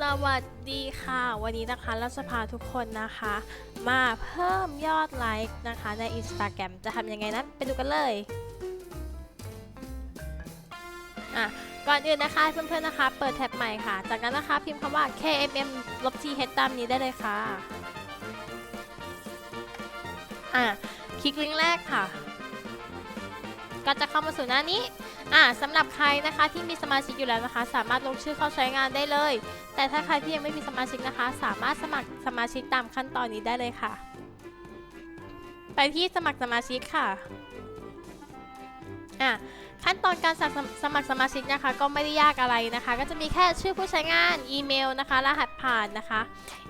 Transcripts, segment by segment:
สวัสดีค่ะ วันนี้นะคะเราจะพาทุกคนนะคะ มาเพิ่มยอดไลค์นะคะใน Instagram จะทำยังไงนั้นไปดูกันเลยอะก่อนอื่นนะคะเพื่อนๆนะคะ เปิดแท็บใหม่ค่ะ จากนั้นนะคะพิมพ์คำว่า kmm ลบ th ตามนี้ได้เลยค่ะอะคลิกลิงก์แรกค่ะ ก็จะเข้ามาสู่หน้านี้ อ่าสำหรับใครนะคะที่มีสมาชิกอยู่แล้วนะคะ สามารถลงชื่อเข้าใช้งานได้เลย แต่ถ้าใครที่ยังไม่มีสมาชิกนะคะ สามารถสมัครสมาชิกตามขั้นตอนนี้ได้เลยค่ะ ไปที่สมัครสมาชิกค่ะอ่า ขั้นตอนการสมัครสมัครสมาชิกนะคะ ก็ไม่ได้ยากอะไรนะคะ ก็จะมีแค่ชื่อผู้ใช้งานอีเมลนะคะ รหัสผ่านนะคะ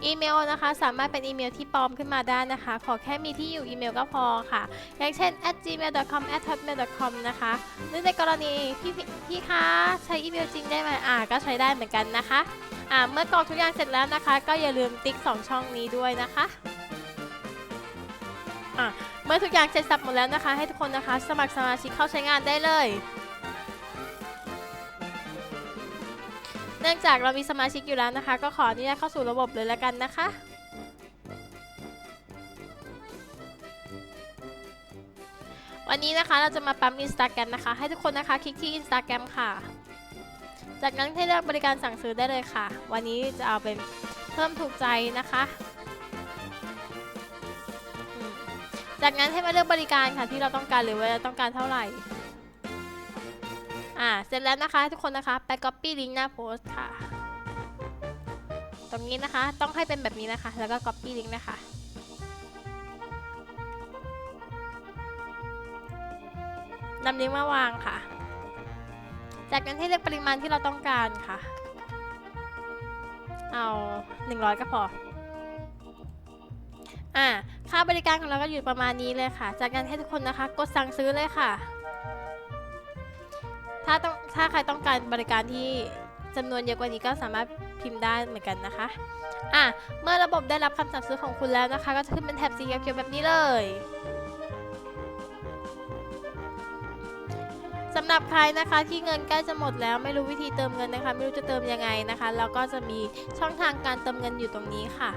อีเมลนะคะ สามารถเป็นอีเมลที่ปลอมขึ้นมาได้นะคะ ขอแค่มีที่อยู่อีเมลก็พอค่ะ อย่างเช่น @gmail.com @hotmail.com นะคะหรือในกรณีพี่พี่คะใช้อีเมลจริงได้ไหมอ่าก็ใช้ได้เหมือนกันนะคะอ่าเมื่อกรอกทุกอย่างเสร็จแล้วนะคะ ก็อย่าลืมติ๊ก 2 ช่องนี้ด้วยนะคะ มื่อทุกอย่างเสร็จสับหมดแล้วนะคะ ให้ทุกคนนะคะ สมัครสมาชิกเข้าใช้งานได้เลย เนื่องจากเรามีสมาชิกอยู่แล้วนะคะ ก็ขออนุญาตเข้าสู่ระบบเลยแล้วกันนะคะวันนี้นะคะเราจะมาปั๊ม Instagram นะคะ ให้ทุกคนนะคะคลิกที่ Instagram ค่ะ จากนั้นให้เลือกบริการสั่งซื้อได้เลยค่ะ วันนี้จะเอาเป็นเพิ่มถูกใจนะคะ จากนั้นให้มาเลือกบริการค่ะที่เราต้องการหรือว่าเราต้องการเท่าไหร่ อ่า เสร็จแล้วนะคะทุกคนนะคะ ไป copy link หน้าโพสต์ค่ะ ตรงนี้นะคะ ต้องให้เป็นแบบนี้นะคะ แล้วก็ copy link นะคะ นำลิงก์มาวางค่ะ จากนั้นให้เลือกปริมาณที่เราต้องการค่ะ เอา 100 ก็พอ อ่าค่าบริการของเราก็อยู่ประมาณนี้เลยค่ะ จากนั้นให้ทุกคนนะคะ กดสั่งซื้อเลยค่ะ ถ้าต้องถ้าใครต้องการบริการที่จำนวนเยอะกว่านี้ก็สามารถพิมพ์ได้เหมือนกันนะคะ อะ เมื่อระบบได้รับคำสั่งซื้อของคุณแล้วนะคะ ก็จะขึ้นเป็นแถบสีเขียวๆแบบนี้เลยสำหรับใครนะคะที่เงินใกล้จะหมดแล้วไม่รู้วิธีเติมเงินนะคะ ไม่รู้จะเติมยังไงนะคะเราก็จะมีช่องทางการเติมเงินอยู่ตรงนี้ค่ะ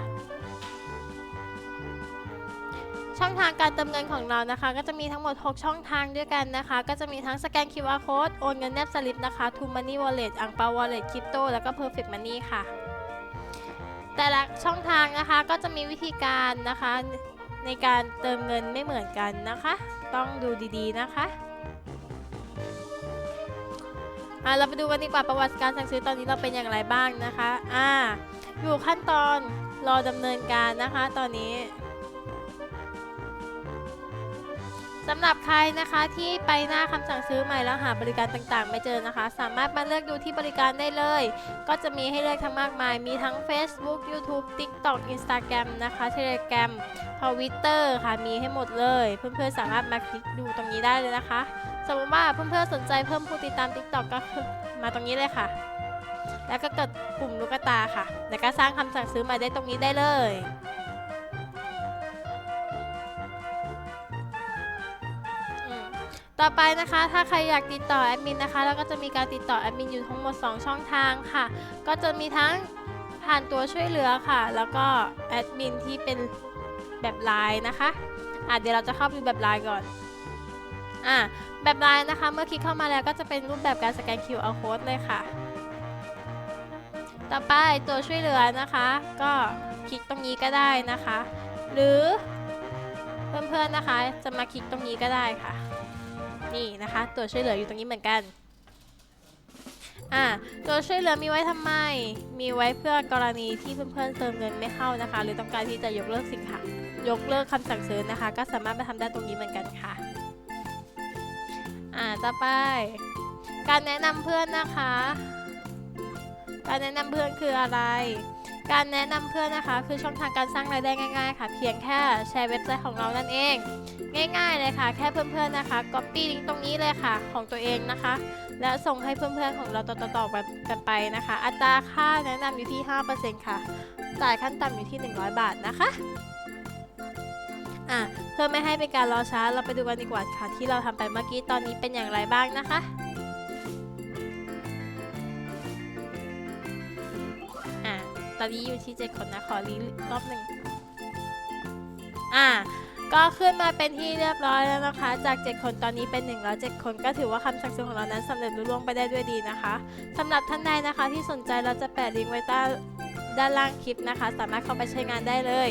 ช่องทางการเติมเงินของเรานะคะ ก็จะมีทั้งหมด 6 ช่องทางด้วยกันนะคะ ก็จะมีทั้งสแกน QR code โอนเงินแนบสลิปนะคะ To Money Wallet อังเปา Wallet Crypto แล้วก็ Perfect Money ค่ะ แต่ละช่องทางนะคะก็จะมีวิธีการนะคะ ในการเติมเงินไม่เหมือนกันนะคะ ต้องดูดีๆนะคะอะเราไปดูกันดีกว่าประวัติการสั่งซื้อตอนนี้เราเป็นอย่างไรบ้างนะคะ อ่า อยู่ขั้นตอนรอดำเนินการนะคะ ตอนนี้ สำหรับใครนะคะที่ไปหน้าคำสั่งซื้อใหม่แล้วหาบริการต่างๆ ไม่เจอนะคะ สามารถมาเลือกดูที่บริการได้เลย ก็จะมีให้เลือกทั้งมากมาย มีทั้ง Facebook YouTube TikTok Instagram นะคะ Telegram Twitter ค่ะ มีให้หมดเลย เพื่อนๆสามารถมาคลิกดูตรงนี้ได้เลยนะคะ สมมติว่าเพื่อนๆสนใจเพิ่มผู้ติดตาม TikTok ก็มาตรงนี้เลยค่ะ แล้วก็กดปุ่มลูกตาค่ะ แล้วก็สร้างคำสั่งซื้อใหมาได้ตรงนี้ได้เลย ต่อไปนะคะ ถ้าใครอยากติดต่อแอดมินนะคะ แล้วก็จะมีการติดต่อแอดมินอยู่ทั้งหมด 2 ช่องทางค่ะ ก็จะมีทั้งผ่านตัวช่วยเหลือค่ะ แล้วก็แอดมินที่เป็นแบบไลน์นะคะอะเดี๋ยวเราจะเข้าไปดูแบบไลน์ก่อน อะแบบไลน์นะคะ เมื่อคลิกเข้ามาแล้วก็จะเป็นรูปแบบการสแกน QR code เลยค่ะ ต่อไปตัวช่วยเหลือนะคะ ก็คลิกตรงนี้ก็ได้นะคะ หรือเพื่อนๆนะคะ จะมาคลิกตรงนี้ก็ได้ค่ะ นี่นะคะ ตัวช่วยเหลืออยู่ตรงนี้เหมือนกัน อะตัวช่วยเหลือมีไว้ทำไม มีไว้เพื่อกรณีที่เพื่อนๆเติมเงินไม่เข้านะคะ หรือต้องการที่จะยกเลิกสินค้ายกเลิกคำสั่งซื้อนะคะ ก็สามารถมาทำได้ตรงนี้เหมือนกันค่ะ อ่า ต่อไป การแนะนำเพื่อนนะคะ การแนะนำเพื่อนคืออะไร การแนะนำเพื่อนนะคะ คือช่องทางการสร้างรายได้ง่าย ๆ ค่ะ เพียงแค่แชร์เว็บไซต์ของเรานั่นเอง ง่ายๆเลยค่ะ แค่เพื่อนๆนะคะก๊อปปี้ลิงก์ตรงนี้เลยค่ะของตัวเองนะคะ แล้วส่งให้เพื่อนๆของเราต่อๆกันไปนะคะ อัตราค่าแนะนำอยู่ที่ 5%ค่ะ จ่ายขั้นต่ำอยู่ที่ 100 บาทนะคะอะเพื่อไม่ให้เป็นการรอช้าเราไปดูกันดีกว่าค่ะ ที่เราทำไปเมื่อกี้ตอนนี้เป็นอย่างไรบ้างนะคะ ตอนนี้อยู่ที่ 7 คนนะ ขอรีรอบหนึ่งอ่า ก็ขึ้นมาเป็นที่เรียบร้อยแล้วนะคะ จาก 7 คนตอนนี้เป็น1แล้ว7คนก็ถือว่าคำสั่งสียของเรานั้นสำเร็จลุล่วงไปได้ด้วยดีนะคะสำหรับท่านใดนะคะที่สนใจเราจะแปะลิงก์ไว้ใต้ด้านล่างคลิปนะคะ สามารถเข้าไปใช้งานได้เลย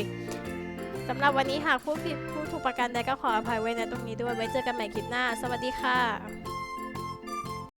สำหรับวันนี้หากผู้ผิดผู้ถูกประกันใดก็ขออภัยไว้ในตรงนี้ด้วยไว้เจอกันใหม่คลิปหน้า สวัสดีค่ะ